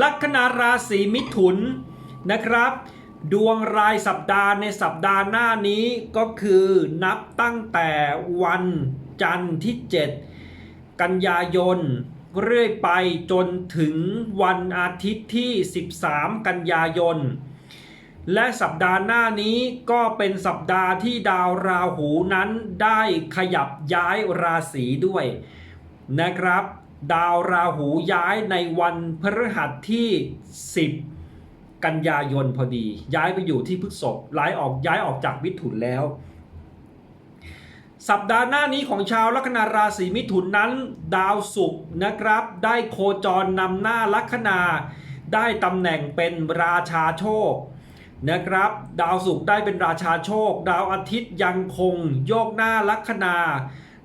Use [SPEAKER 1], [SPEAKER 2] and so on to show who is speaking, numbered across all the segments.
[SPEAKER 1] ลัคนาราศีมิถุนนะครับ ดวงรายสัปดาห์ในสัปดาห์หน้านี้ก็คือนับตั้งแต่วันจันทร์ที่ 7 กันยายน เรื่อยไปจนถึงวันอาทิตย์ที่ 13 กันยายน และสัปดาห์หน้านี้ก็เป็นสัปดาห์ที่ดาวราหูนั้นได้ขยับย้ายราศีด้วยนะครับ ดาวราหูย้ายในวันพฤหัสที่ 10 กันยายนพอดี ย้ายไปอยู่ที่พฤษภย้ายออกย้ายออกจากมิถุนแล้ว สัปดาห์หน้านี้ของชาวลัคนาราศีมิถุนนั้น ดาวศุกร์นะครับ ได้โคจรนำหน้าลัคนาได้ตำแหน่งเป็นราชาโชคนะครับ ดาวศุกร์ได้เป็นราชาโชค ดาวอาทิตย์ยังคงโยกหน้าลัคนา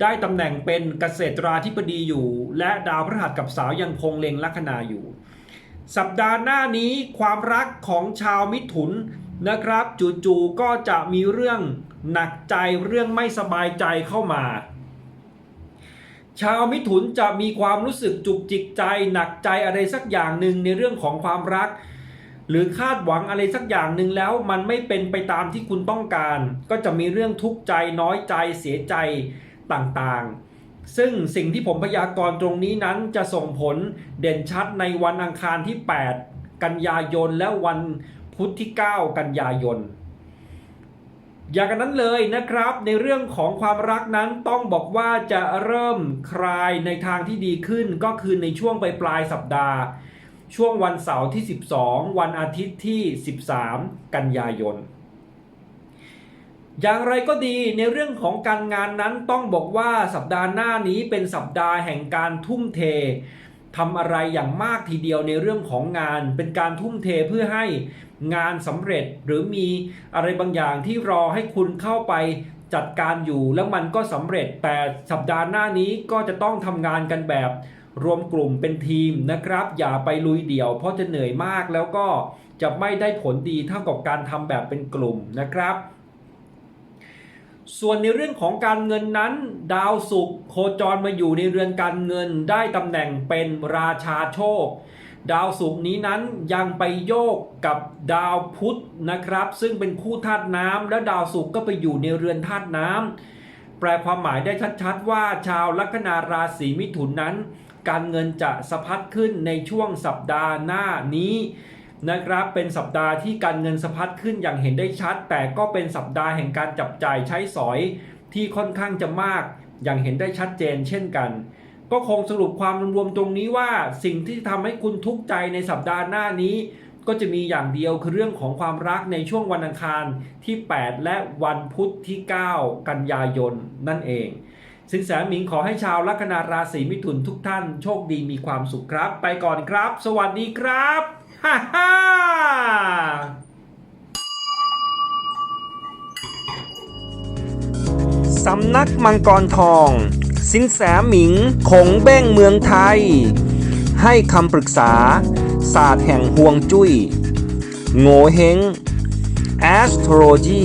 [SPEAKER 1] ได้ตำแหน่งเป็นเกษตราธิบดีอยู่ และดาวพฤหัสกับสาวยังคงเล็งลัคนาอยู่ สัปดาห์หน้านี้ความรักของชาวมิถุนนะครับจู่ๆก็จะมีเรื่องหนักใจเรื่องไม่สบายใจเข้ามา ชาวมิถุนจะมีความรู้สึกจุกจิกใจ หนักใจอะไรสักอย่างหนึ่งในเรื่องของความรัก หรือคาดหวังอะไรสักอย่างหนึ่งแล้ว มันไม่เป็นไปตามที่คุณต้องการ ก็จะมีเรื่องทุกข์ใจน้อยใจเสียใจ ต่างๆ ซึ่งสิ่งที่ผมพยากรณ์ตรงนี้นั้นจะส่งผลเด่นชัดในวันอังคารที่ 8 กันยายนและวันพุธที่ 9 กันยายน อย่างนั้นเลยนะครับ ในเรื่องของความรักนั้นต้องบอกว่าจะเริ่มคลายในทางที่ดีขึ้นก็คือในช่วงปลายปลายสัปดาห์ ช่วงวันเสาร์ที่ 12 วันอาทิตย์ที่ 13 กันยายน อย่างไรก็ดีในเรื่องของการงานนั้นต้องบอกว่าสัปดาห์หน้านี้เป็นสัปดาห์แห่งการทุ่มเททำอะไรอย่างมากทีเดียวในเรื่องของงาน เป็นการทุ่มเทเพื่อให้งานสำเร็จหรือมีอะไรบางอย่างที่รอให้คุณเข้าไปจัดการอยู่แล้วมันก็สำเร็จแต่สัปดาห์หน้านี้ก็จะต้องทำงานกันแบบรวมกลุ่มเป็นทีมนะครับ อย่าไปลุยเดี่ยวเพราะจะเหนื่อยมากแล้วก็จะไม่ได้ผลดีเท่ากับการทำแบบเป็นกลุ่มนะครับ ส่วนในเรื่องของการเงินนั้น ดาวศุกร์โคจรมาอยู่ในเรือนการเงินได้ตำแหน่งเป็นราชาโชค ดาวศุกร์นี้นั้นยังไปโยกกับดาวพุธนะครับ ซึ่งเป็นคู่ธาตุน้ำและดาวศุกร์ก็ไปอยู่ในเรือนธาตุน้ำแปลความหมายได้ชัดๆ ว่าชาวลัคนาราศีมิถุนนั้น การเงินจะสะพัดขึ้นในช่วงสัปดาห์หน้านี้ นะครับเป็นสัปดาห์ที่การเงินสะพัดขึ้นอย่างเห็นได้ชัด แต่ก็เป็นสัปดาห์แห่งการจับจ่ายใช้สอยที่ค่อนข้างจะมากอย่างเห็นได้ชัดเจนเช่นกัน ก็คงสรุปความรวมๆตรงนี้ว่าสิ่งที่ทำให้คุณทุกข์ใจในสัปดาห์หน้านี้ ก็จะมีอย่างเดียวคือเรื่องของความรักในช่วงวันอังคารที่ 8 และวันพุธที่ 9 กันยายนนั่นเอง สินแสหมิงขอให้ชาวลัคนาราศีมิถุนทุกท่านโชคดีมีความสุขครับ ไปก่อนครับ สวัสดีครับฮ่าฮ่าสำนักมังกรทอง สินแสหมิงคงเบ้งเมืองไทย ให้คำปรึกษา ศาสตร์แห่งห่วงจุย้ย โงเฮง astrology